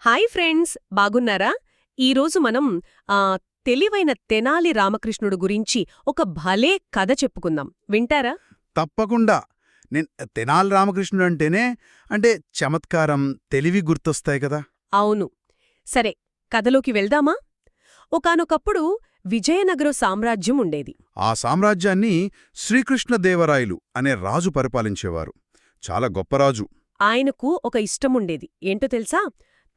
Hi friends బాగున్నారా? ఈరోజు మనం తెలివైన తెనాలి రామకృష్ణుడు గురించి ఒక భలే కథ చెప్పుకుందాం. వింటారా? తప్పకుండా. నేను తెనాలి రామకృష్ణుడు అంటేనే అంటే చమత్కారం తెలివి గుర్తొస్తాయి కదా. అవును. సరే కథలోకి వెళ్దామా? ఒకానొకప్పుడు విజయనగర సామ్రాజ్యం ఉండేది. ఆ సామ్రాజ్యాన్ని శ్రీకృష్ణదేవరాయలు అనే రాజు పరిపాలించేవారు. చాలా గొప్ప రాజు. ఆయనకు ఒక ఇష్టముండేది. ఏంటో తెలుసా?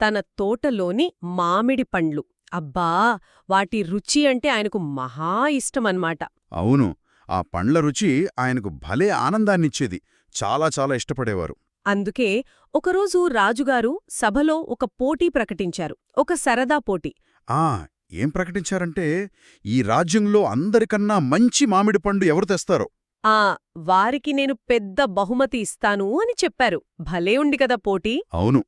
తన తోటలోని మామిడి పండ్లు. అబ్బా! వాటి రుచి అంటే ఆయనకు మహా ఇష్టమన్మాట అవును. ఆ పండ్ల రుచి ఆయనకు భలే ఆనందాన్నిచ్చేది. చాలా చాలా ఇష్టపడేవారు. అందుకే ఒకరోజు రాజుగారు సభలో ఒక పోటీ ప్రకటించారు. ఒక సరదా పోటీ. ఆ! ఏం ప్రకటించారంటే ఈ రాజ్యంలో అందరికన్నా మంచి మామిడి పండు ఎవరు తెస్తారో. ఆ! వారికి నేను పెద్ద బహుమతి ఇస్తాను అని చెప్పారు. భలే ఉంది కదా పోటీ. అవును.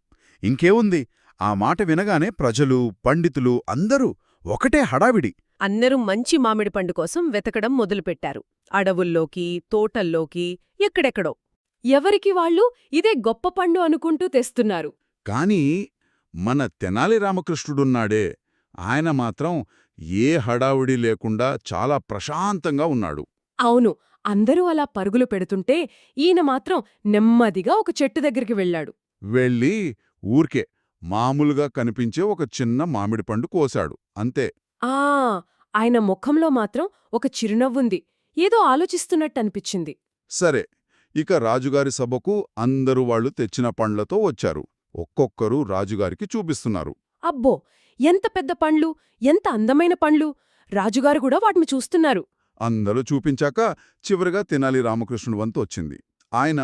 ఇంకేముంది? ఆ మాట వినగానే ప్రజలు పండితులు అందరూ ఒకటే హడావిడి. అందరూ మంచి మామిడి పండు కోసం వెతకడం మొదలుపెట్టారు. అడవుల్లోకి తోటల్లోకి ఎక్కడెక్కడో. ఎవరికి వాళ్ళు ఇదే గొప్ప పండు అనుకుంటూ తెస్తున్నారు. కాని మన తెనాలి రామకృష్ణుడున్నాడే. ఆయన మాత్రం ఏ హడావుడి లేకుండా చాలా ప్రశాంతంగా ఉన్నాడు. అవును అందరూ అలా పరుగులు పెడుతుంటే ఈయన మాత్రం నెమ్మదిగా ఒక చెట్టు దగ్గరికి వెళ్ళాడు. వెళ్ళి ఊర్కే మామూలుగా కనిపించే ఒక చిన్న మామిడి పండు కోశాడు అంతే. ఆ! ఆయన ముఖంలో మాత్రం ఒక చిరునవ్వుంది ఏదో ఆలోచిస్తున్నట్టనిపించింది. సరే. ఇక రాజుగారి సభకు అందరూ వాళ్ళు తెచ్చిన పండ్లతో వచ్చారు. ఒక్కొక్కరు రాజుగారికి చూపిస్తున్నారు. అబ్బో! ఎంత పెద్ద పండ్లు ఎంత అందమైన పండ్లు! రాజుగారు కూడా వాటిని చూస్తున్నారు. అందరూ చూపించాక చివరిగా తెనాలి రామకృష్ణుడు వంతు వచ్చింది. ఆయన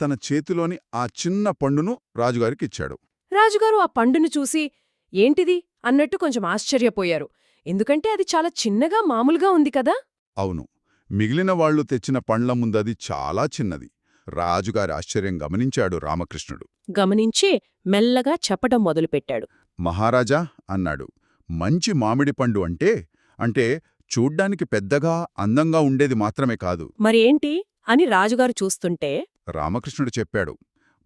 తన చేతిలోని ఆ చిన్న పండును రాజుగారికిచ్చాడు రాజుగారు ఆ పండును చూసి ఏంటిది? అన్నట్టు కొంచెం ఆశ్చర్యపోయారు. ఎందుకంటే అది చాలా చిన్నగా మామూలుగా ఉంది కదా? అవును. మిగిలిన వాళ్ళు తెచ్చిన పండ్ల ముందది చాలా చిన్నది. రాజుగారి ఆశ్చర్యం గమనించాడు రామకృష్ణుడు. గమనించి మెల్లగా చెప్పటం మొదలుపెట్టాడు. మహారాజా అన్నాడు మంచి మామిడి పండు అంటే అంటే చూడ్డానికి పెద్దగా అందంగా ఉండేది మాత్రమే కాదు. మరేంటి? అని రాజుగారు చూస్తుంటే రామకృష్ణుడు చెప్పాడు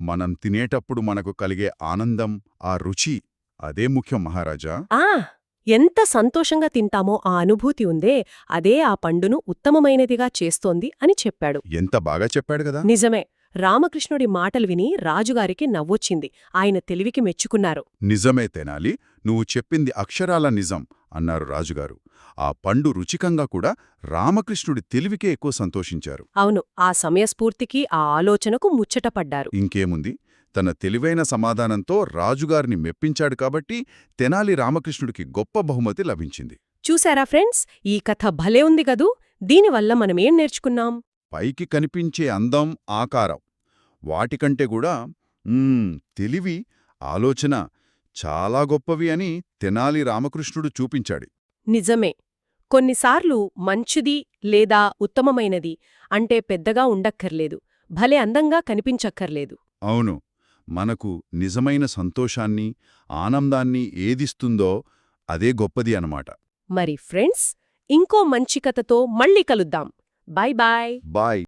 మనం తినేటప్పుడు మనకు కలిగే ఆనందం ఆ రుచి అదే ముఖ్యం మహారాజా. ఆ! ఎంత సంతోషంగా తింటామో ఆ అనుభూతి ఉందే అదే ఆ పండును ఉత్తమమైనదిగా చేస్తోంది అని చెప్పాడు. ఎంత బాగా చెప్పాడు కదా. నిజమే. రామకృష్ణుడి మాటలు విని రాజుగారికి నవ్వొచ్చింది. ఆయన తెలివికి మెచ్చుకున్నారు. నిజమే తెనాలి నువ్వు చెప్పింది అక్షరాల నిజం అన్నారు రాజుగారు. ఆ పండు రుచికంగా కూడా రామకృష్ణుడి తెలివికే ఎక్కువ సంతోషించారు. అవును ఆ సమయస్ఫూర్తికి ఆ ఆలోచనకు ముచ్చటపడ్డారు. ఇంకేముంది? తన తెలివైన సమాధానంతో రాజుగారిని మెప్పించాడు కాబట్టి తెనాలి రామకృష్ణుడికి గొప్ప బహుమతి లభించింది. చూశారా ఫ్రెండ్స్ ఈ కథ భలే ఉంది గదూ దీనివల్ల మనమేం నేర్చుకున్నాం? పైకి కనిపించే అందం ఆకారం. వాటికంటే కూడా తెలివి ఆలోచన చాలా గొప్పవి అని తెనాలి రామకృష్ణుడు చూపించాడు. నిజమే. కొన్నిసార్లు మంచిది లేదా ఉత్తమమైనది అంటే పెద్దగా ఉండక్కర్లేదు. భలే అందంగా కనిపించక్కర్లేదు. అవును. మనకు నిజమైన సంతోషాన్ని ఆనందాన్ని ఏదిస్తుందో అదే గొప్పది అన్నమాట. మరి ఫ్రెండ్స్ ఇంకో మంచి కథతో మళ్ళీ కలుద్దాం. Bye-bye. Bye.